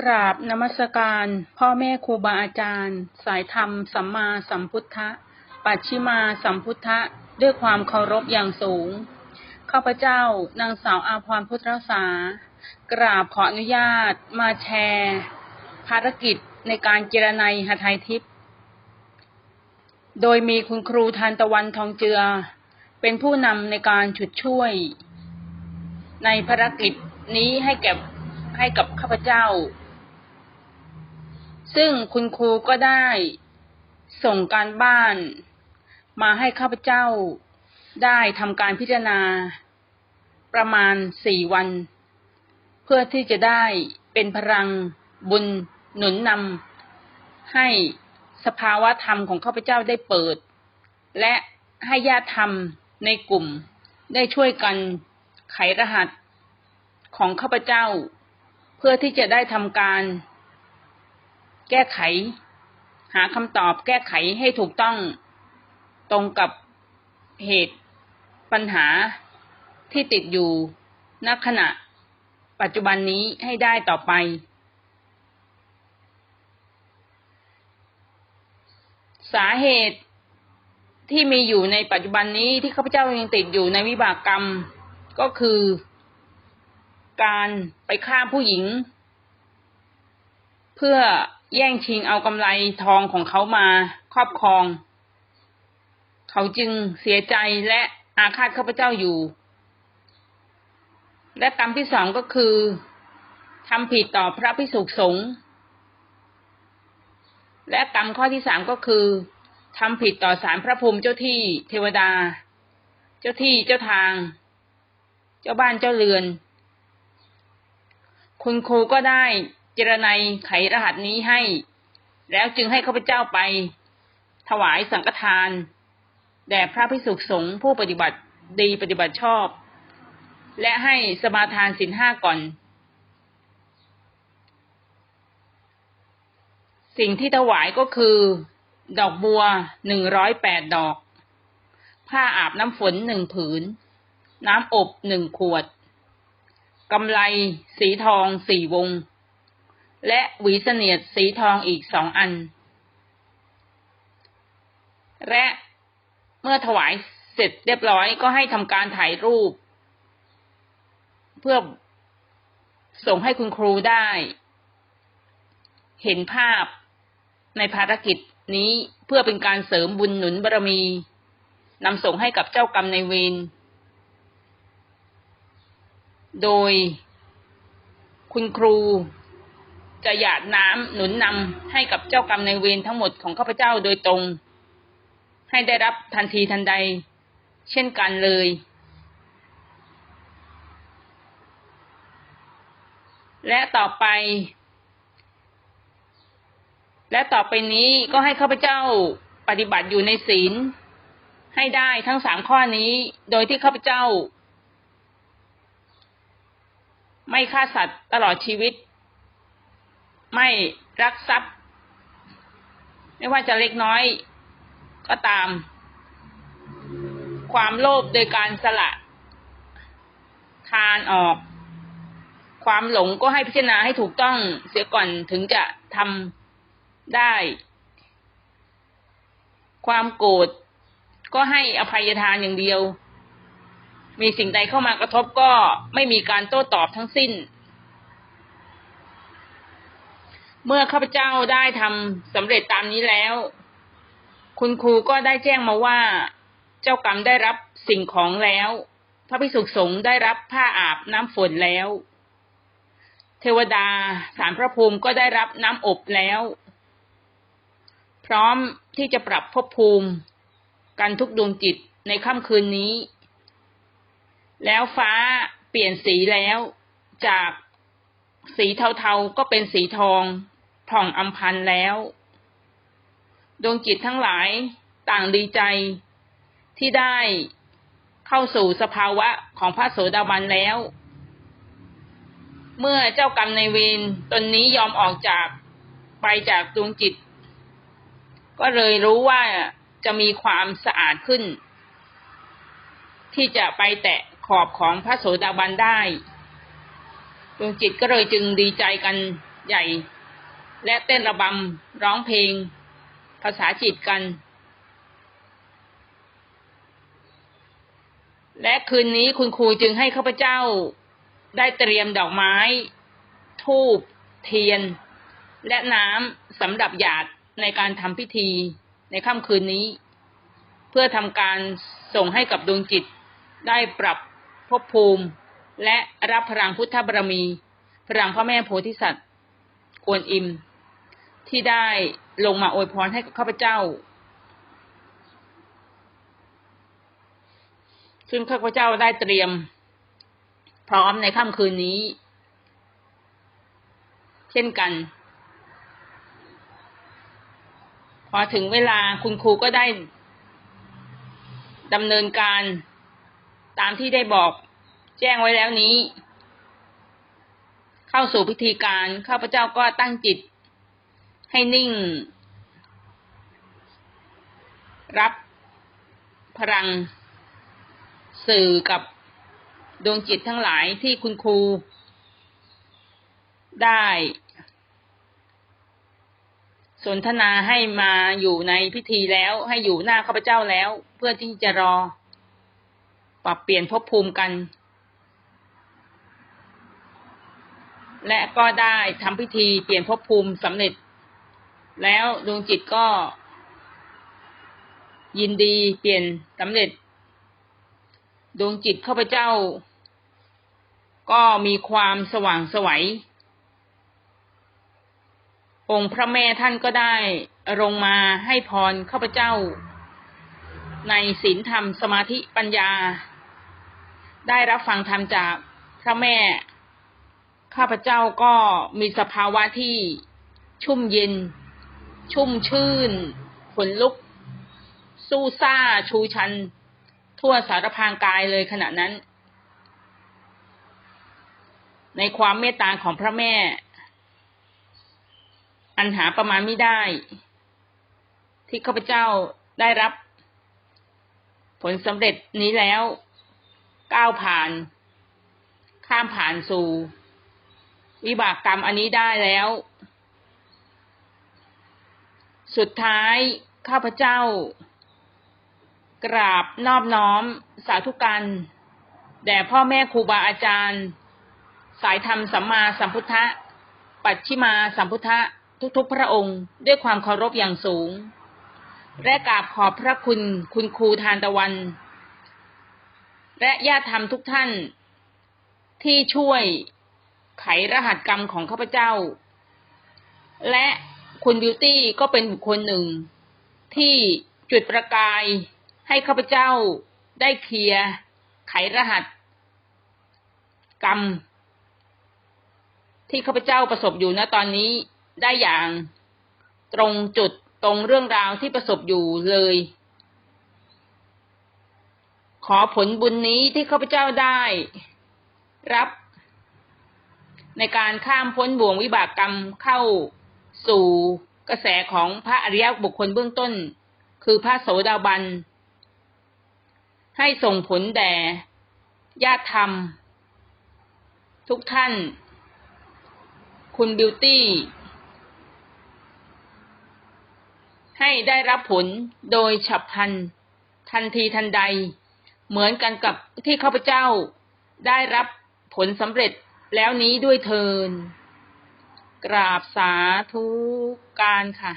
กราบนมัสการ พ่อแม่ครูบาอาจารย์ สายธรรม สัมมาสัมพุทธะ ปัจฉิมาสัมพุทธะ ด้วยความเคารพอย่างสูง ข้าพเจ้านางสาวอาพรพุทธรักษา กราบขออนุญาต มาแชร์ ภารกิจในการเจรไนยหทัยทิพย์ โดยมีคุณครูทานตะวันทองเจือ เป็นผู้นำในการฉุดช่วย ในภารกิจนี้ให้แก่ให้กับข้าพเจ้า ซึ่งคุณครูก็ได้ส่งการบ้านมาให้ข้าพเจ้าได้ทำการพิจารณาประมาณสี่วัน เพื่อที่จะได้เป็นพลังบุญหนุนนำให้สภาวะธรรมของข้าพเจ้าได้เปิด และให้ญาติธรรมในกลุ่มได้ช่วยกันไขรหัสของข้าพเจ้า เพื่อที่จะได้ทำการ แก้ไข หาคำตอบแก้ไขให้ถูกต้องตรงกับเหตุปัญหาที่ติดอยู่ณขณะ ปัจจุบันนี้ให้ได้ต่อไป สาเหตุที่มีอยู่ในปัจจุบันนี้ที่ข้าพเจ้ายังติดอยู่ในวิบากกรรมก็คือ การไปฆ่าผู้หญิง เพื่อ แย่งชิงเอากำไรทองของเขามาครอบครอง เขาจึงเสียใจและอาฆาตข้าพเจ้าอยู่ และกรรมที่สองก็คือทำผิดต่อพระพิสุสงฆ์และกรรมข้อที่สามก็คือทำผิดต่อสารพระภูมิเจ้าที่เทวดา เจ้าที่เจ้าทาง เจ้าบ้านเจ้าเรือน คุณครูก็ได้ จรไนไขรหัสนี้ให้ แล้วจึงให้ข้าพเจ้าไป ถวายสังฆทาน แด่พระพิสุสงฆ์ผู้ปฏิบัติดีปฏิบัติชอบ และให้สมาทานสินห้าก่อน สิ่งที่ถวายก็คือ ดอกบัวหนึ่งร้อยแปดดอก ผ้าอาบน้ำฝนหนึ่งผืน น้ำอบหนึ่งขวดกำไลสีทองสี่วง และหวีเสนียดสีทองอีกสองอัน และเมื่อถวายเสร็จเรียบร้อยก็ให้ทำการถ่ายรูป เพื่อส่งให้คุณครูได้ เห็นภาพในภารกิจนี้เพื่อเป็นการเสริมบุญหนุนบารมีนำส่งให้กับเจ้ากรรมในเวร โดยคุณครู จะหยาดน้ำหนุนนำให้กับเจ้ากรรมในเวรทั้งหมดของข้าพเจ้าโดยตรง ให้ได้รับทันทีทันใด เช่นกันเลย และต่อไป และต่อไปนี้ก็ให้ข้าพเจ้าปฏิบัติอยู่ในศีล ให้ได้ทั้งสามข้อนี้ โดยที่ข้าพเจ้า ไม่ฆ่าสัตว์ตลอดชีวิต ไม่รักทรัพย์ ไม่ว่าจะเล็กน้อยก็ตาม ความโลภโดยการสละทานออก ความหลงก็ให้พิจารณาให้ถูกต้องเสียก่อนถึงจะทำได้ ความโกรธก็ให้อภัยทานอย่างเดียว มีสิ่งใดเข้ามากระทบก็ไม่มีการโต้ตอบทั้งสิ้น เมื่อข้าพเจ้าได้ทำสำเร็จตามนี้แล้ว คุณครูก็ได้แจ้งมาว่า เจ้ากรรมได้รับสิ่งของแล้ว พระพิสุสงฆ์ได้รับผ้าอาบน้ำฝนแล้ว เทวดาสารพระภูมิก็ได้รับน้ำอบแล้ว พร้อมที่จะปรับภพภูมิ กันทุกดวงจิตในค่ำคืนนี้ แล้วฟ้าเปลี่ยนสีแล้วจากสีเทาๆก็เป็นสีทอง ผ่องอัมพันแล้ว ดวงจิตทั้งหลายต่างดีใจที่ได้เข้าสู่สภาวะของพระโสดาบันแล้ว เมื่อเจ้ากรรมในเวรตนนี้ยอมออกจากไปจากดวงจิต ก็เลยรู้ว่าจะมีความสะอาดขึ้น ที่จะไปแตะขอบของพระโสดาบันได้ ดวงจิตก็เลยจึงดีใจกันใหญ่ และเต้นระบำร้องเพลง ภาษาจิตกัน และคืนนี้คุณครูจึงให้ข้าพเจ้าได้เตรียมดอกไม้ ทูบ เทียน และน้ำสำหรับหยาดในการทำพิธีในค่ำคืนนี้ เพื่อทำการส่งให้กับดวงจิต ได้ปรับภพภูมิ และรับพลังพุทธบารมีพลังพระแม่โพธิสัตว์ กวนอิม ที่ได้ลงมาอวยพรให้กับข้าพเจ้า ซึ่งข้าพเจ้าได้เตรียม พร้อมในค่ำคืนนี้ เช่นกัน พอถึงเวลาคุณครูก็ได้ดำเนินการตามที่ได้บอกแจ้งไว้แล้วนี้ เข้าสู่พิธีการข้าพเจ้าก็ตั้งจิต ให้นิ่ง รับพลัง สื่อกับดวงจิตทั้งหลายที่คุณครู ได้ สนทนาให้มาอยู่ในพิธีแล้ว ให้อยู่หน้าข้าพเจ้าแล้ว เพื่อที่จะรอ ปรับเปลี่ยนภพภูมิกัน และก็ได้ทำพิธีเปลี่ยนภพภูมิสำเร็จ แล้วดวงจิตก็ ยินดีเปลี่ยนสำเร็จ ดวงจิตข้าพเจ้า ก็มีความสว่างไสวัยองค์พระแม่ท่านก็ได้ลงมาให้พรข้าพเจ้า ในศีลธรรมสมาธิปัญญา ได้รับฟังธรรมจากพระแม่ ข้าพเจ้าก็มีสภาวะที่ชุ่มเย็น ชุ่มชื่นขนลุก สู้ซ่าชูชัน ทั่วสารพางกายเลยขณะนั้น ในความเมตตาของพระแม่ อันหาประมาณไม่ได้ ที่ข้าพเจ้าได้รับ ผลสำเร็จนี้แล้วก้าวผ่าน ข้ามผ่านสู่ วิบากกรรมอันนี้ได้แล้ว สุดท้ายข้าพเจ้า กราบนอบน้อมสาธุการแด่พ่อแม่ครูบาอาจารย์ สายธรรมสัมมาสัมพุทธะ ปัจฉิมาสัมพุทธะทุกๆ พระองค์ด้วยความเคารพอย่างสูง และกราบขอบพระคุณคุณครูทานตะวัน และญาติธรรมทุกท่าน ที่ช่วยไขรหัสกรรมของข้าพเจ้า และ คุณบิวตี้ก็เป็นบุคคลหนึ่ง ที่จุดประกายให้ข้าพเจ้าได้เคลียร์ไขรหัส กรรม ที่ข้าพเจ้าประสบอยู่ณตอนนี้ได้อย่างตรงจุดตรงเรื่องราวที่ประสบอยู่เลย ขอผลบุญนี้ที่ข้าพเจ้าได้ รับ ในการข้ามพ้นบ่วงวิบากกรรมเข้า สู่กระแสของพระอริยบุคคลเบื้องต้น คือพระโสดาบัน ให้ส่งผลแด่ญาติธรรม ทุกท่าน คุณบิวตี้ ให้ได้รับผลโดยฉับพลัน ทันทีทันใด เหมือนกันกับที่ข้าพเจ้าได้รับผลสำเร็จแล้วนี้ด้วยเทิน กราบสาธุการค่ะ